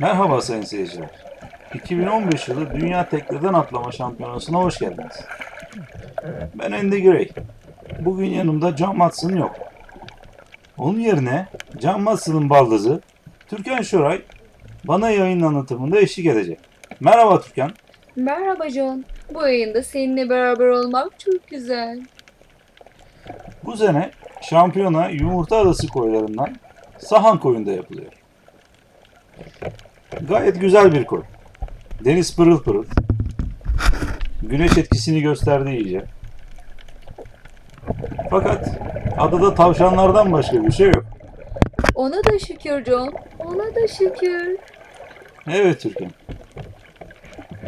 Merhaba sayın seyirciler. 2015 yılı Dünya Tekneden Atlama Şampiyonası'na hoş geldiniz. Ben Andy Gray. Bugün yanımda John Matson yok. Onun yerine John Matson'ın baldızı Türkan Şoray bana yayın anlatımında eşlik edecek. Merhaba Türkan. Merhaba John. Bu yayında seninle beraber olmak çok güzel. Bu sene şampiyona Yumurta Adası koylarından Sahan koyunda yapılıyor. Gayet güzel bir koy. Deniz pırıl pırıl. Güneş etkisini gösterdi iyice. Fakat adada tavşanlardan başka bir şey yok. Ona da şükür John. Ona da şükür. Evet Türkan.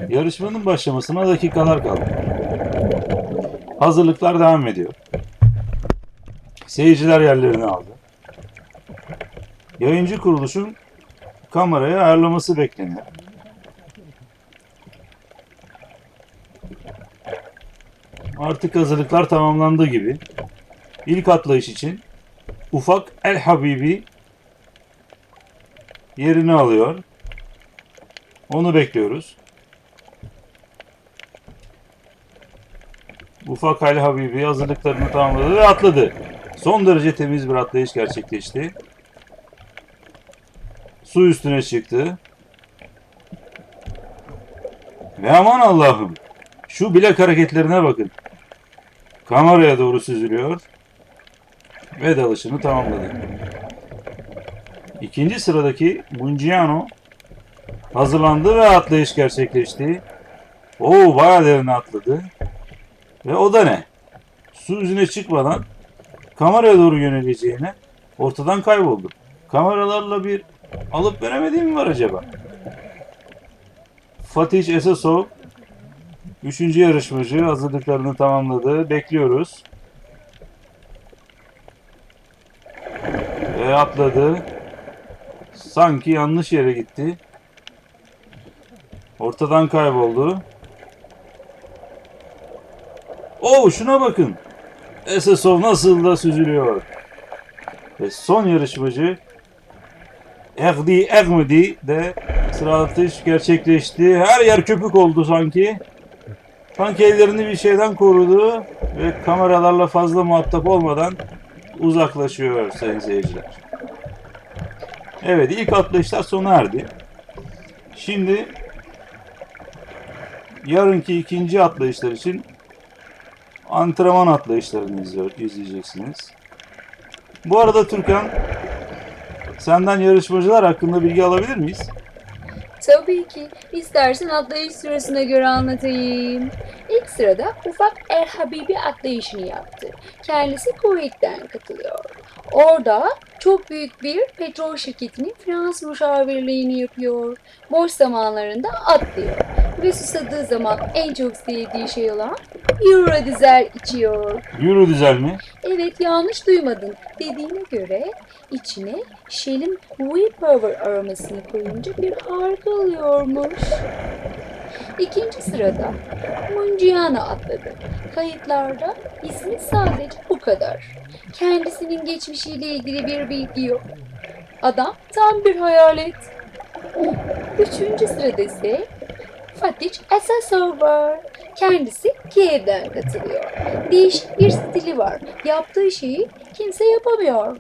Yarışmanın başlamasına dakikalar kaldı. Hazırlıklar devam ediyor. Seyirciler yerlerini aldı. Yayıncı kuruluşun kamerayı ayarlaması bekleniyor. Artık hazırlıklar tamamlandığı gibi ilk atlayış için ufak El Habibi yerini alıyor. Onu bekliyoruz. Ufak Ali Habibi hazırlıklarını tamamladı ve atladı. Son derece temiz bir atlayış gerçekleşti. Su üstüne çıktı. Ve aman Allah'ım. Şu bilek hareketlerine bakın. Kameraya doğru süzülüyor. Ve dalışını tamamladı. İkinci sıradaki Mungiano hazırlandı ve atlayış gerçekleşti. Oo bayağı derine atladı. Ve o da ne? Su yüzüne çıkmadan kameraya doğru yöneleceğine ortadan kayboldu. Kameralarla bir alıp veremediğim var acaba? Fatih Esasov Üçüncü yarışmacı hazırlıklarını tamamladı. Bekliyoruz. Ve atladı. Sanki yanlış yere gitti. Ortadan kayboldu. Oo şuna bakın. Esesov nasıl da süzülüyor. Ve son yarışmacı Erdi Ermedi de sıra atış gerçekleşti. Her yer köpük oldu sanki. Sanki ellerini bir şeyden korudu ve kameralarla fazla muhatap olmadan uzaklaşıyor sayın seyirciler. Evet ilk atlayışlar sona erdi. Şimdi yarınki ikinci atlayışlar için antrenman atlayışlarını izleyeceksiniz. Bu arada Türkan senden yarışmacılar hakkında bilgi alabilir miyiz? Tabii ki. İstersen atlayış sırasına göre anlatayım. İlk sırada ufak El Habibi atlayışını yaptı. Kendisi Kuveyt'ten katılıyor. Orada çok büyük bir petrol şirketinin finans müşavirliğini yapıyor. Boş zamanlarında atlıyor. Ve susadığı zaman en çok sevdiği şey olan Euro dizel içiyor. Euro dizel mi? Evet yanlış duymadın. Dediğine göre içine Shell'in We Power aromasını koyunca bir harika oluyormuş. İkinci sırada Mungiana atladı. Kayıtlarda ismi sadece bu kadar. Kendisinin geçmişiyle ilgili bir bilgi yok. Adam tam bir hayalet. Üçüncü sırada ise Fatih Esasov var. Kendisi Kiev'den katılıyor. Değişik bir stili var. Yaptığı şeyi kimse yapamıyor.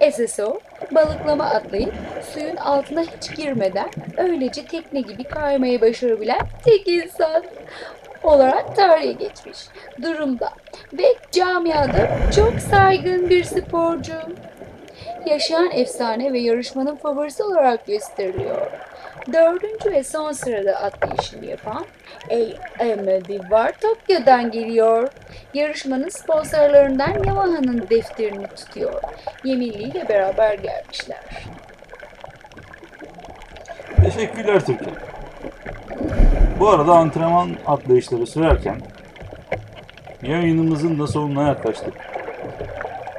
Esasov balıklama atlayıp suyun altına hiç girmeden öylece tekne gibi kaymayı başarabilen tek insan olarak tarihe geçmiş durumda ve camiada çok saygın bir sporcu. Yaşayan efsane ve yarışmanın favorisi olarak gösteriliyor. Dördüncü ve son sırada atlayışını yapan AMD var Tokyo'dan geliyor. Yarışmanın sponsorlarından Yamaha'nın defterini tutuyor. Yeminli ile beraber gelmişler. Teşekkürler Türkan. Bu arada antrenman atlayışları sürerken yayınımızın da sonuna yaklaştık.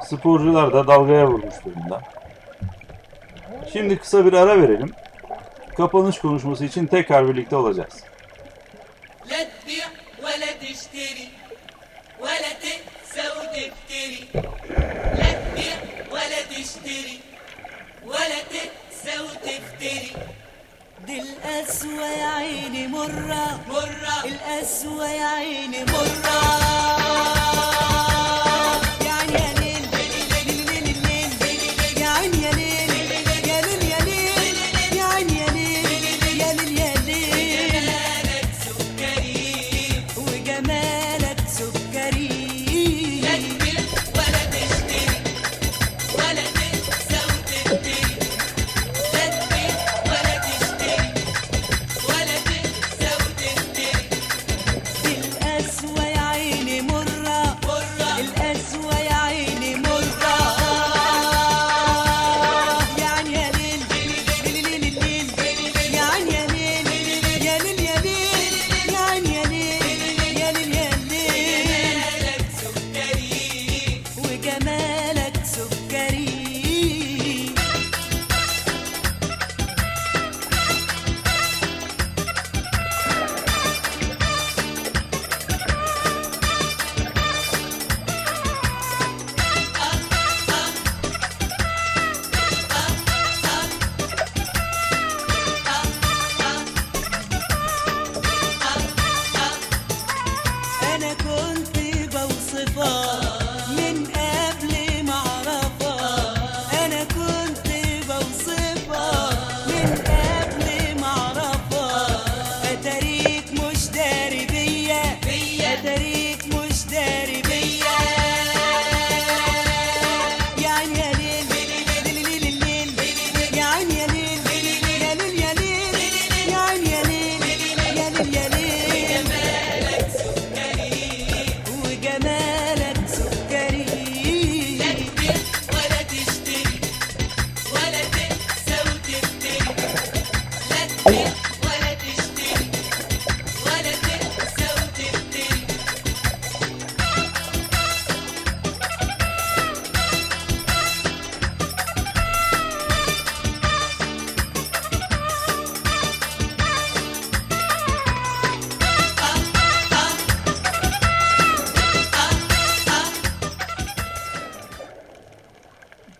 Sporcular da dalgaya vurmuş durumda. Şimdi kısa bir ara verelim kapanış konuşması için tekrar birlikte olacağız. دي يا عيني مرة مرة القسوة يا عيني مرة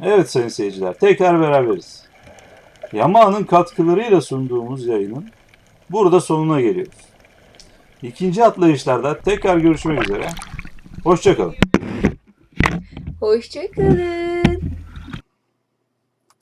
Evet sayın seyirciler tekrar beraberiz. Yama'nın katkılarıyla sunduğumuz yayının burada sonuna geliyoruz. İkinci atlayışlarda tekrar görüşmek üzere. Hoşçakalın. Hoşçakalın.